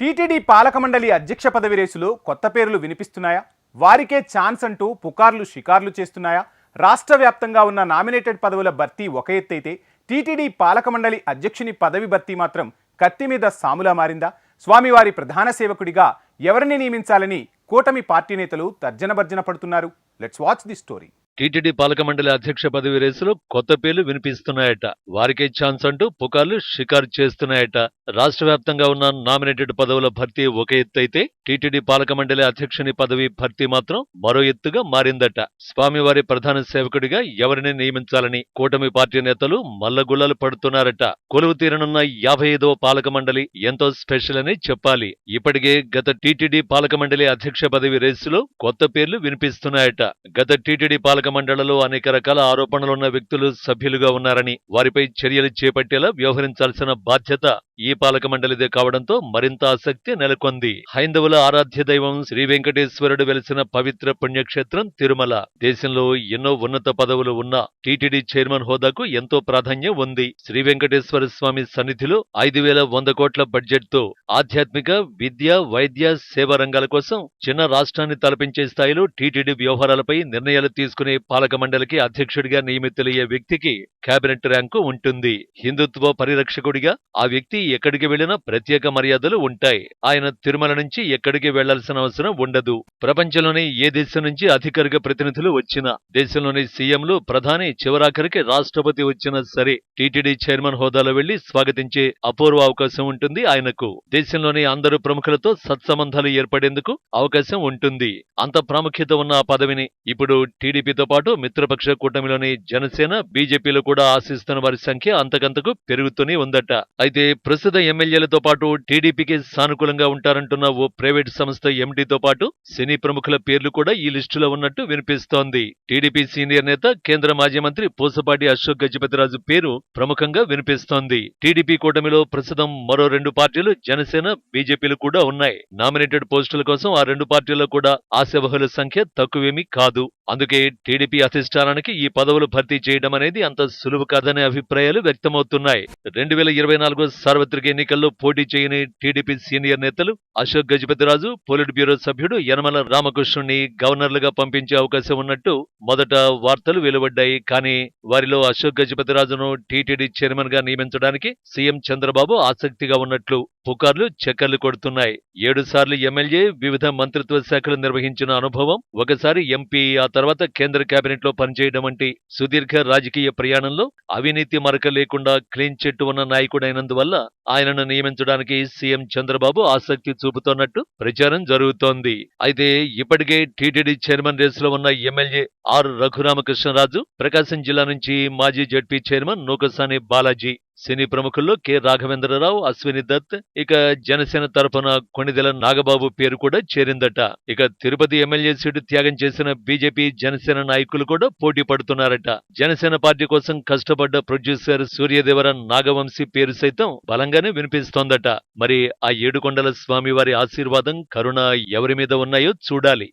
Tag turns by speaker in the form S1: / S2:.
S1: TTD పాలక మండలి అధ్యక్ష పదవి రేసులో కొత్త పేర్లు వినిపిస్తున్నాయా? వారికే ఛాన్స్ అంటూ పుకార్లు షికార్లు చేస్తున్నాయా? రాష్ట్ర వ్యాప్తంగా ఉన్న నామినేటెడ్ పదవుల భర్తీ ఒక ఎత్తైతే టీటీడీ పాలక మండలి అధ్యక్షుని పదవి భర్తీ మాత్రం కత్తి మీద సాములా మారిందా? స్వామివారి ప్రధాన సేవకుడిగా ఎవరిని నియమించాలని కూటమి పార్టీ నేతలు తర్జనభర్జన పడుతున్నారు? Let's watch the story
S2: TTD పాలక మండలి అధ్యక్ష పదవి రేసులో కొత్త పేర్లు వినిపిస్తున్నాయట. వారికే ఛాన్స్ అంటూ పుకార్లు షికారు చేస్తున్నాయట. రాష్ట్ర వ్యాప్తంగా ఉన్న నామినేటెడ్ పదవుల భర్తీ ఒక ఎత్తు అయితే టీటీడీ పాలక మండలి అధ్యక్షుని పదవి భర్తీ మాత్రం మరో ఎత్తుగా మారిందట. స్వామివారి ప్రధాన సేవకుడిగా ఎవరిని నియమించాలని కూటమి పార్టీ నేతలు మల్లగుల్లలు పడుతున్నారట. కొలువు తీరనున్న యాభై ఐదవ పాలక మండలి ఎంతో స్పెషల్ అని చెప్పాలి. ఇప్పటికే గత టీటీడీ పాలక మండలి అధ్యక్ష పదవి రేసులో కొత్త పేర్లు వినిపిస్తున్నాయట. గత టీటీడీ పాలక మండలిలో అనేక రకాల ఆరోపణలున్న వ్యక్తులు సభ్యులుగా ఉన్నారని వారిపై చర్యలు చేపట్టేలా వ్యవహరించాల్సిన బాధ్యత ఈ పాలక మండలిదే కావడంతో మరింత ఆసక్తి నెలకొంది. హైందవుల ఆరాధ్య దైవం శ్రీ వెంకటేశ్వరుడు వెలిసిన పవిత్ర పుణ్యక్షేత్రం తిరుమల. దేశంలో ఎన్నో ఉన్నత పదవులు ఉన్న టీటీడీ చైర్మన్ హోదాకు ఎంతో ప్రాధాన్యం ఉంది. శ్రీ వెంకటేశ్వర స్వామి సన్నిధిలో ఐదు వేల వంద కోట్ల బడ్జెట్తో ఆధ్యాత్మిక విద్య వైద్య సేవా రంగాల కోసం చిన్న రాష్ట్రాన్ని తలపించే స్థాయిలో టీటీడీ వ్యవహారాలపై నిర్ణయాలు తీసుకునే పాలక మండలికి అధ్యక్షుడిగా నియమితులయ్యే వ్యక్తికి కేబినెట్ ర్యాంకు ఉంటుంది. హిందుత్వ పరిరక్షకుడిగా ఆ వ్యక్తి ఎక్కడికి వెళ్ళినా ప్రత్యేక మర్యాదలు ఉంటాయి. ఆయన తిరుమల నుంచి ఎక్కడికి వెళ్ళాల్సిన అవసరం ఉండదు. ప్రపంచంలోని ఏ దేశం నుంచి అధికారిక ప్రతినిధులు వచ్చినా దేశంలోని సీఎంలు ప్రధాని చివరాఖరికి రాష్ట్రపతి వచ్చినా సరే టీటీడీ చైర్మన్ హోదాలో వెళ్ళి స్వాగతించే అపూర్వ అవకాశం ఉంటుంది ఆయనకు. దేశంలోని అందరు ప్రముఖులతో సత్సంబంధాలు ఏర్పడేందుకు అవకాశం ఉంటుంది. అంత ప్రాముఖ్యత ఉన్న ఆ పదవిని ఇప్పుడు టీడీపీతో పాటు మిత్రపక్ష కూటమిలోని జనసేన బీజేపీలు కూడా ఆశిస్తున్న వారి సంఖ్య అంతకంతకు పెరుగుతూనే ఉందట. అయితే ప్రస్తుత ఎమ్మెల్యేలతో పాటు టీడీపీకి సానుకూలంగా ఉంటారంటున్న ఓ ప్రైవేట్ సంస్థ ఎండీతో పాటు సినీ ప్రముఖుల పేర్లు కూడా ఈ లిస్టులో ఉన్నట్టు వినిపిస్తోంది. టీడీపీ సీనియర్ నేత కేంద్ర మాజీ మంత్రి పూసపాటి అశోక్ గజపతిరాజు పేరు ప్రముఖంగా వినిపిస్తోంది. టీడీపీ కూటమిలో ప్రస్తుతం మరో రెండు పార్టీలు జనసేన బీజేపీలు కూడా ఉన్నాయి. నామినేటెడ్ పోస్టుల కోసం ఆ రెండు పార్టీల్లో కూడా ఆశావహుల సంఖ్య తక్కువేమీ కాదు. అందుకే టీడీపీ అధిష్టానానికి ఈ పదవులు భర్తీ చేయడం అనేది అంత సులువు కాదనే అభిప్రాయాలు వ్యక్తమవుతున్నాయి. రెండు వేల ఇరవై నాలుగు సార్వత్రిక ఎన్నికల్లో పోటీ చేయని టీడీపీ సీనియర్ నేతలు అశోక్ గజపతిరాజు పోలిట్ బ్యూరో సభ్యుడు యనమల రామకృష్ణుని గవర్నర్లుగా పంపించే అవకాశం ఉన్నట్టు మొదట వార్తలు వెలువడ్డాయి. కానీ వారిలో అశోక్ గజపతిరాజును టీటీడీ చైర్మన్గా నియమించడానికి సీఎం చంద్రబాబు ఆసక్తిగా ఉన్నట్లు పుకార్లు చక్కర్లు కొడుతున్నాయి. ఏడు సార్లు ఎమ్మెల్యే వివిధ మంత్రిత్వ శాఖలు నిర్వహించిన అనుభవం ఒకసారి ఎంపీ ఆ తర్వాత కేంద్ర కేబినెట్లో పనిచేయడం వంటి సుదీర్ఘ రాజకీయ ప్రయాణంలో అవినీతి మరక లేకుండా క్లీన్ చెట్టు ఉన్న నాయకుడైనందువల్ల ఆయనను నియమించడానికి సీఎం చంద్రబాబు ఆసక్తి చూపుతోన్నట్టు ప్రచారం జరుగుతోంది. అయితే ఇప్పటికే టీటీడీ చైర్మన్ రేసులో ఉన్న ఎమ్మెల్యే ఆర్ రఘురామకృష్ణరాజు ప్రకాశం జిల్లా నుంచి మాజీ జడ్పీ చైర్మన్ నూకసాని బాలాజీ సినీ ప్రముఖుల్లో కె రాఘవేంద్రరావు అశ్విని దత్ ఇక జనసేన తరపున కొణిదెల నాగబాబు పేరు కూడా చేరిందట. ఇక తిరుపతి ఎమ్మెల్యే సీటు త్యాగం చేసిన బీజేపీ జనసేన నాయకులు కూడా పోటీ పడుతున్నారట. జనసేన పార్టీ కోసం కష్టపడ్డ ప్రొడ్యూసర్ సూర్యదేవర నాగవంశీ పేరు సైతం బలంగానే వినిపిస్తోందట. మరి ఆ ఏడుకొండల స్వామి వారి ఆశీర్వాదం కరుణ ఎవరి మీద ఉన్నాయో చూడాలి.